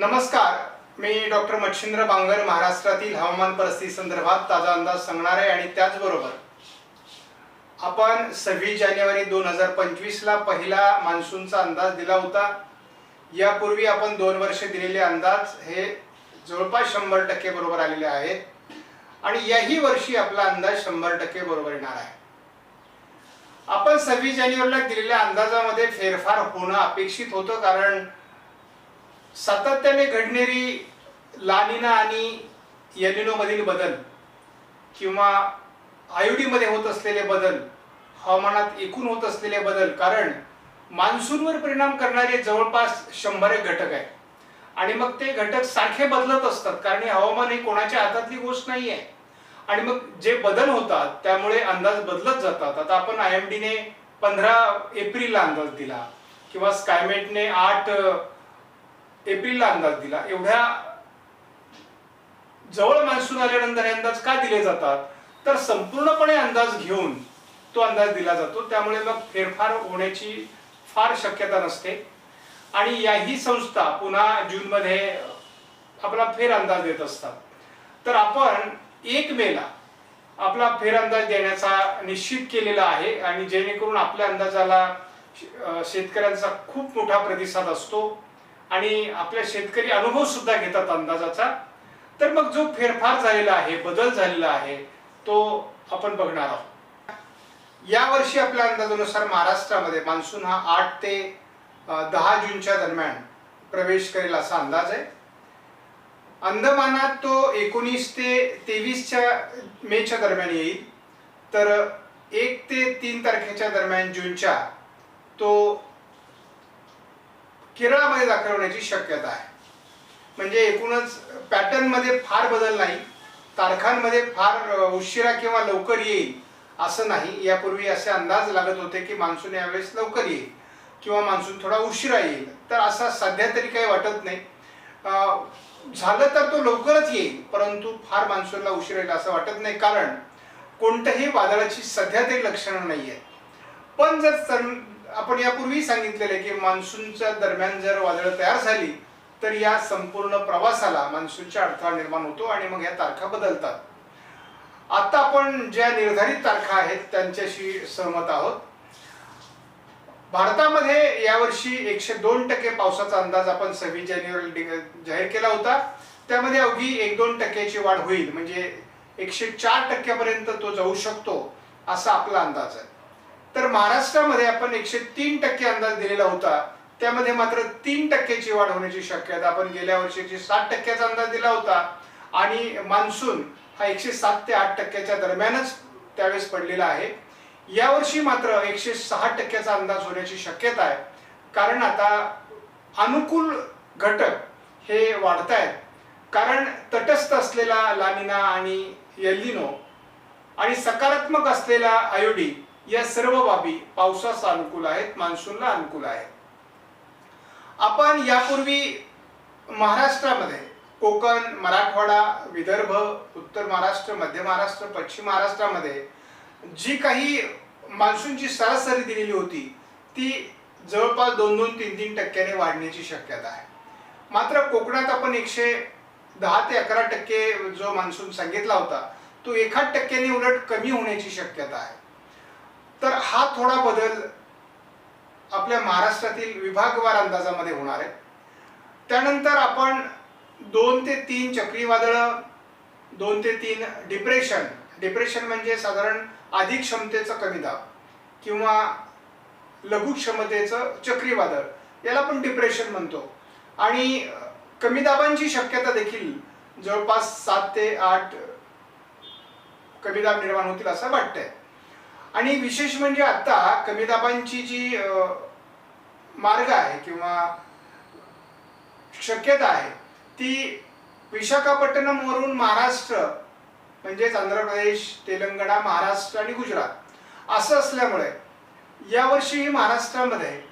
नमस्कार मी डॉक्टर मच्छिंद्र बांगर महाराष्ट्रातील हवामान परिस्थिती संदर्भात ताजा अंदाज सांगणार आहे आणि त्याचबरोबर आपण सव्वीस जानेवारी दोन हजार पंचवीसला पहिला मान्सूनचा अंदाज दिला होता. यापूर्वी आपण दोन वर्ष दिलेले अंदाज हे जवळपास शंभर टक्के बरोबर आलेले आहेत. आणि याही वर्षी आपला अंदाज शंभर टक्के बरोबर येणार आहे. आपण सव्वीस जानेवारीला दिलेल्या अंदाजामध्ये फेरफार होणं अपेक्षित होतं कारण सातत्याने घडणारी लानिना आणि यनिनोमधील बदल किंवा आयुडीमध्ये होत असलेले बदल हवामानात एकूण होत असलेले बदल कारण मान्सूनवर परिणाम करणारे जवळपास शंभर एक घटक आहेत. आणि मग ते घटक सारखे बदलत असतात कारण हे हवामान ही कोणाच्या हातातली गोष्ट नाही आहे आणि मग जे बदल होतात त्यामुळे अंदाज बदलत जातात. आता आपण आय एम डीने पंधरा एप्रिलला अंदाज दिला किंवा स्कायमेटने आठ एप्रिलला अंदाज दिला. एवढ्या जवळ मान्सून आल्यानंतर हे अंदाज का दिले जातात? तर संपूर्णपणे अंदाज घेऊन तो अंदाज दिला जातो. त्यामुळे मग फेरफार होण्याची फार शक्यता नसते. आणि याही संस्था पुन्हा जूनमध्ये आपला फेर अंदाज देत असतात. तर आपण एक मेला आपला फेर अंदाज देण्याचा निश्चित केलेला आहे आणि जेणेकरून आपल्या अंदाजाला शेतकऱ्यांचा खूप मोठा प्रतिसाद असतो. आणि आपल्या शेतकरी अनुभव सुद्धा घेतात अंदाजाचा. तर मग जो फेरफार झालेला आहे बदल झालेला आहे तो आपण बघणार आहोत. यावर्षी आपल्या अंदाजानुसार महाराष्ट्रामध्ये मान्सून हा आठ ते दहा जूनच्या दरम्यान प्रवेश करेल असा अंदाज आहे. अंदमानात तो एकोणीस ते तेवीसच्या मेच्या दरम्यान येईल. तर एक ते तीन तारखेच्या दरम्यान जूनच्या तो केरळामध्ये दाखल होण्याची शक्यता आहे. म्हणजे एकूणच पॅटर्नमध्ये फार बदल नाही. तारखांमध्ये फार उशिरा किंवा लवकर येईल असं नाही. यापूर्वी असे अंदाज लागत होते की मान्सून यावेळेस लवकर येईल किंवा मान्सून थोडा उशिरा येईल. तर असा सध्या तरी काही वाटत नाही. झालं तर तो लवकरच येईल परंतु फार मान्सूनला उशीर येईल असं वाटत नाही. कारण कोणत्याही वादळाची सध्या तरी लक्षणं नाही आहेत पण जर आपण यापूर्वी सांगितलेले की मान्सूनच्या दरम्यान जर वादळं तयार झाली तर या संपूर्ण प्रवासाला मान्सूनच्या अडथळा निर्माण होतो आणि मग या तारखा बदलतात. आता आपण ज्या निर्धारित तारखा आहेत त्यांच्याशी सहमत आहोत. भारतामध्ये यावर्षी एकशे दोन टक्के पावसाचा अंदाज आपण सव्वीस जानेवारी जाहीर केला होता. त्यामध्ये अवघी एक दोन टक्क्याची वाढ होईल म्हणजे एकशे चार टक्क्यापर्यंत तो जाऊ शकतो असा आपला अंदाज आहे. तर महाराष्ट्रामध्ये आपण एकशे तीन टक्के अंदाज दिलेला होता. त्यामध्ये मात्र तीन टक्क्याची वाढ होण्याची शक्यता आपण गेल्या वर्षी एकशे सात टक्क्याचा अंदाज दिला होता. आणि मान्सून हा एकशे सात ते आठ टक्क्याच्या दरम्यानच त्यावेळेस पडलेला आहे. यावर्षी मात्र एकशे सहा टक्क्याचा अंदाज होण्याची शक्यता आहे. कारण आता अनुकूल घटक हे वाढत आहेत कारण तटस्थ असलेला लानिना आणि येल्लिनो आणि सकारात्मक असलेला आयोडी या सर्व बाबी पावसास अनुकूल आहेत मान्सूनला अनुकूल आहेत. आपण यापूर्वी महाराष्ट्रामध्ये कोकण मराठवाडा विदर्भ उत्तर महाराष्ट्र मध्य महाराष्ट्र पश्चिम महाराष्ट्रामध्ये जी काही मान्सूनची सरासरी दिलेली होती ती जवळपास दोन दोन तीन तीन टक्क्याने वाढण्याची शक्यता आहे. मात्र कोकणात आपण एकशे दहा ते अकरा टक्के जो मान्सून सांगितला होता तो एखाद टक्क्याने उलट कमी होण्याची शक्यता आहे. तर हा थोडा बदल आपल्या महाराष्ट्रातील विभागवार अंदाजामध्ये होणार आहे. त्यानंतर आपण दोन ते तीन चक्रीवादळं दोन ते तीन डिप्रेशन डिप्रेशन म्हणजे साधारण अधिक क्षमतेचं कमी दाब किंवा लघु क्षमतेचं चक्रीवादळ याला आपण डिप्रेशन म्हणतो. आणि कमी दाबांची शक्यता देखील जवळपास सात ते आठ कमी दाब निर्माण होतील असं वाटतंय. आणि विशेष म्हणजे आता कमी दाबांची जी मार्ग आहे किंवा शक्यता आहे ती विशाखापट्टणम वरून महाराष्ट्र म्हणजेच आंध्र प्रदेश तेलंगणा महाराष्ट्र आणि गुजरात असं असल्यामुळे यावर्षी महाराष्ट्रामध्ये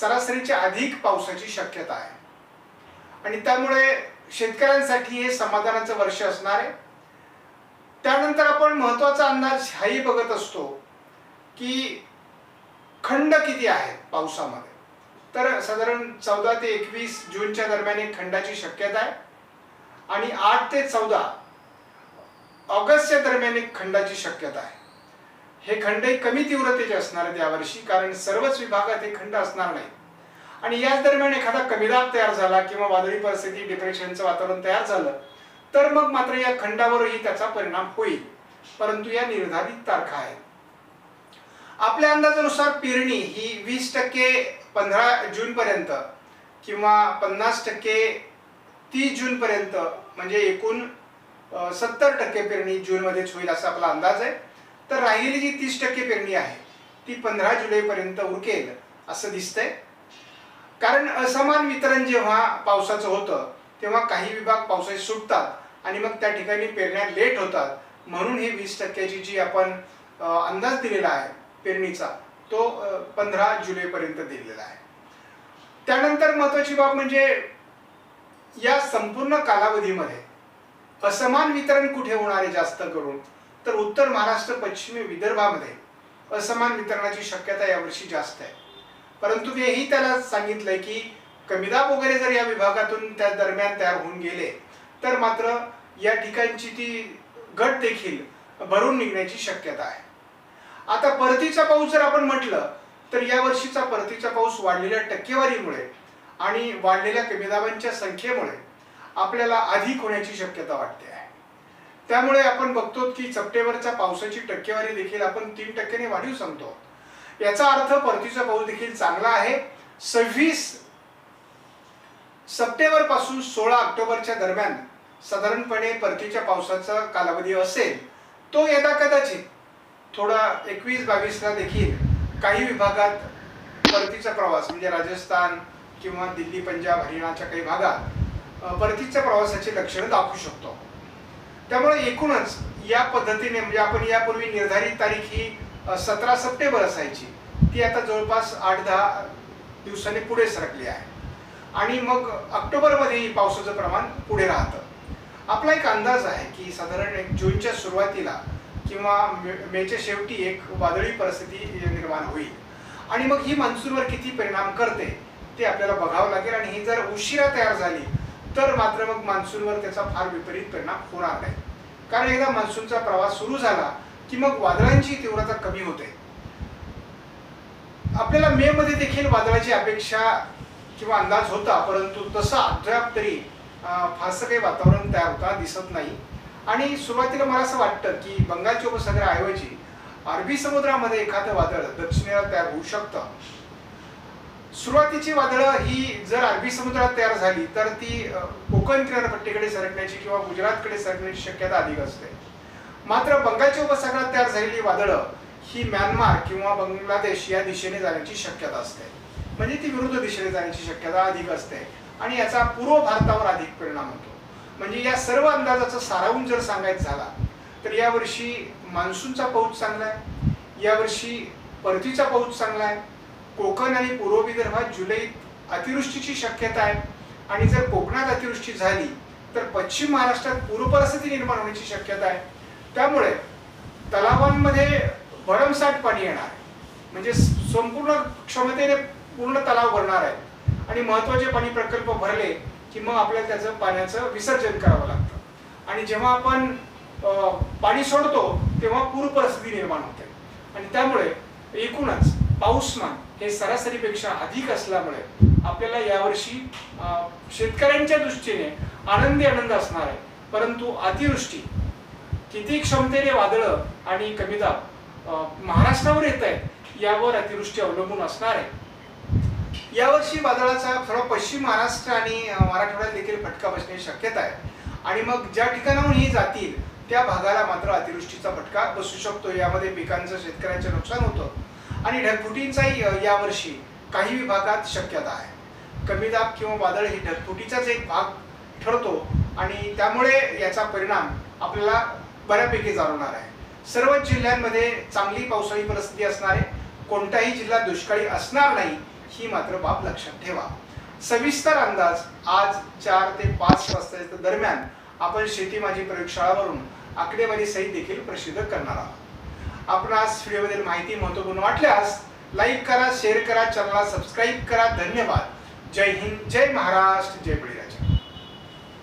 सरासरीच्या अधिक पावसाची शक्यता आहे. आणि त्यामुळे शेतकऱ्यांसाठी हे समाधानाचं वर्ष असणार आहे. त्यानंतर आपण महत्त्वाचा अंदाज हाही बघत असतो. की खंड किती आहेत पावसामध्ये? तर साधारण चौदा ते एकवीस जूनच्या दरम्यान एक खंडाची शक्यता आहे. आणि आठ ते चौदा ऑगस्टच्या दरम्यान एक खंडाची शक्यता आहे. हे खंडही कमी तीव्रतेचे असणार आहेत यावर्षी कारण सर्वच विभागात हे खंड असणार नाही. आणि याच दरम्यान एखादा कमी दाब तयार झाला किंवा वादळी परिस्थिती डिप्रेशनचं वातावरण तयार झालं तर मग मात्र या खंडावरही त्याचा परिणाम होईल. परंतु या निर्धारित तारखा आहेत. आपल्या अंदाजानुसार पेरणी ही वीस टक्के पंधरा जून पर्यंत किंवा पन्नास टक्के तीस जून पर्यंत म्हणजे एकूण सत्तर टक्के पेरणी जूनमध्येच होईल असा आपला अंदाज आहे. तर राहिलेली जी तीस टक्के पेरणी आहे ती पंधरा जुलैपर्यंत उरकेल असं दिसतंय. कारण असमान वितरण जेव्हा पावसाचं होतं तेव्हा काही विभाग पावसाचे सुटतात आणि मग त्या ठिकाणी पेरण्या लेट होतात. म्हणून ही वीस टक्क्याची जी आपण अंदाज दिलेला आहे पेरणीचा तो पंधरा जुलैपर्यंत दिलेला आहे. त्यानंतर महत्वाची बाब म्हणजे या संपूर्ण कालावधीमध्ये असमान वितरण कुठे होणार आहे जास्त करून तर उत्तर महाराष्ट्र पश्चिमी विदर्भामध्ये असमान वितरणाची शक्यता यावर्षी जास्त आहे. परंतु हेही त्याला सांगितलंय की कमीदाब वगैरे जर या विभागातून त्या दरम्यान तयार होऊन गेले तर मात्र या ठिकाणची ती घट देखील भरून निघण्याची शक्यता आहे. आता परतीचा पाऊस जर आपण म्हटलं तर या वर्षीचा परतीचा पाऊस वाढलेल्या टक्केवारीमुळे आणि वाढलेल्या कमीदाबांच्या संख्येमुळे आपल्याला अधिक होण्याची शक्यता वाटते आहे. त्यामुळे आपण बघतो की सप्टेंबरच्या पावसाची टक्केवारी देखील आपण तीन टक्क्याने वाढीव सांगतो. याचा अर्थ परतीचा पाऊस देखील चांगला आहे. सव्वीस सप्टेंबरपासून सोळा ऑक्टोबरच्या दरम्यान साधारणपणे परतीच्या पावसाचा कालावधी असेल तो यदा कदाचित थोडा एकवीस बावीसला देखील काही विभागात परतीचा प्रवास म्हणजे राजस्थान किंवा दिल्ली पंजाब हरियाणाच्या काही भागात परतीच्या प्रवासाची लक्षणं दाखवू शकतो. त्यामुळे एकूणच या पद्धतीने म्हणजे आपण यापूर्वी निर्धारित तारीख ही सतरा सप्टेंबर असायची ती आता जवळपास आठ दहा दिवसांनी पुढे सरकली आहे. आणि मग ऑक्टोबरमध्येही पावसाचं प्रमाण पुढे राहतं. आपला एक अंदाज आहे की साधारण एक जूनच्या सुरुवातीला किंवा मेच्या शेवटी एक वादळी परिस्थिती निर्माण होईल. आणि मग ही मान्सूनवर किती परिणाम करते ते आपल्याला बघावं लागेल. आणि ही जर उशिरा तयार झाली तर मात्र मग मान्सूनवर त्याचा फार विपरीत परिणाम होणार नाही. कारण एकदा मान्सूनचा प्रवास सुरू झाला की मग वादळांची तीव्रता कमी होते. आपल्याला मे मध्ये देखील वादळाची अपेक्षा किंवा अंदाज होता परंतु तसा अद्याप तरी फारसं काही वातावरण तयार होता दिसत नाही. आणि सुरुवातीला मला असं वाटतं की बंगालच्या उपसागराऐवजी अरबी समुद्रामध्ये एखादं वादळ दक्षिणेला तयार होऊ शकतं. सुरुवातीची वादळं ही जर अरबी समुद्रात तयार झाली तर ती कोकण किनारपट्टीकडे सरकण्याची किंवा गुजरातकडे सरकण्याची शक्यता अधिक असते. मात्र बंगालच्या उपसागरात तयार झालेली वादळं ही म्यानमार किंवा बांगलादेश या दिशेने जाण्याची शक्यता असते. म्हणजे ती विरुद्ध दिशेने जाण्याची शक्यता अधिक असते आणि याचा पूर्व भारतावर अधिक परिणाम होतो. म्हणजे या सर्व अंदाजाचा सारावून जर सांगायचं झाला तर यावर्षी मान्सूनचा पाऊस चांगला आहे. यावर्षी परतीचा पाऊस चांगला आहे. कोकण आणि पूर्व विदर्भात जुलैत अतिवृष्टीची शक्यता आहे. आणि जर कोकणात अतिवृष्टी झाली तर पश्चिम महाराष्ट्रात पूरपरिस्थिती निर्माण होण्याची शक्यता आहे. त्यामुळे तलावांमध्ये भरमसाठ पाणी येणार म्हणजे संपूर्ण क्षमतेने पूर्ण तलाव भरणार आहे. आणि महत्त्वाचे पाणी प्रकल्प भरले की मग आपल्याला त्याचं पाण्याचं विसर्जन करावं लागतं. आणि जेव्हा आपण पाणी सोडतो तेव्हा पूर परिस्थिती निर्माण होते. आणि त्यामुळे एकूणच पाऊसमान हे सरासरीपेक्षा अधिक असल्यामुळे आपल्याला यावर्षी शेतकऱ्यांच्या दृष्टीने आनंदी आनंद असणार आहे. परंतु अतिवृष्टी किती क्षमतेने वादळं आणि कमी दाब महाराष्ट्रावर येत आहेत यावर अतिवृष्टी अवलंबून असणार आहे. यावर्षी वादळाचा थोडा पश्चिम महाराष्ट्र आणि मराठवाड्यात देखील फटका बसण्याची शक्यता आहे. आणि मग ज्या ठिकाणाहून ही जातील त्या भागाला मात्र अतिवृष्टीचा फटका बसू शकतो. यामध्ये पिकांचं शेतकऱ्यांचं नुकसान होतं. आणि ढगफुटींचाही यावर्षी काही विभागात शक्यता आहे. कमी दाब किंवा वादळ ही ढगफुटीचाच एक भाग ठरतो आणि त्यामुळे याचा परिणाम आपल्याला बऱ्यापैकी जाणवणार आहे. सर्वच जिल्ह्यांमध्ये चांगली पावसाळी परिस्थिती असणार आहे. कोणताही जिल्हा दुष्काळी असणार नाही. ही मात्र बाब लक्षात ठेवा. सविस्तर अंदाज आज चार ते पाच वाजता दरम्यान आपण शेती माझी प्रयोगशाळावरून आकडेवारी सहित देखील प्रसिद्ध करणार आहोत. आपणास व्हिडिओमधील माहिती महत्त्वपूर्ण वाटल्यास लाईक करा शेअर करा चॅनलला सबस्क्राईब करा. धन्यवाद. जय हिंद जय महाराष्ट्र जय बळीराजा.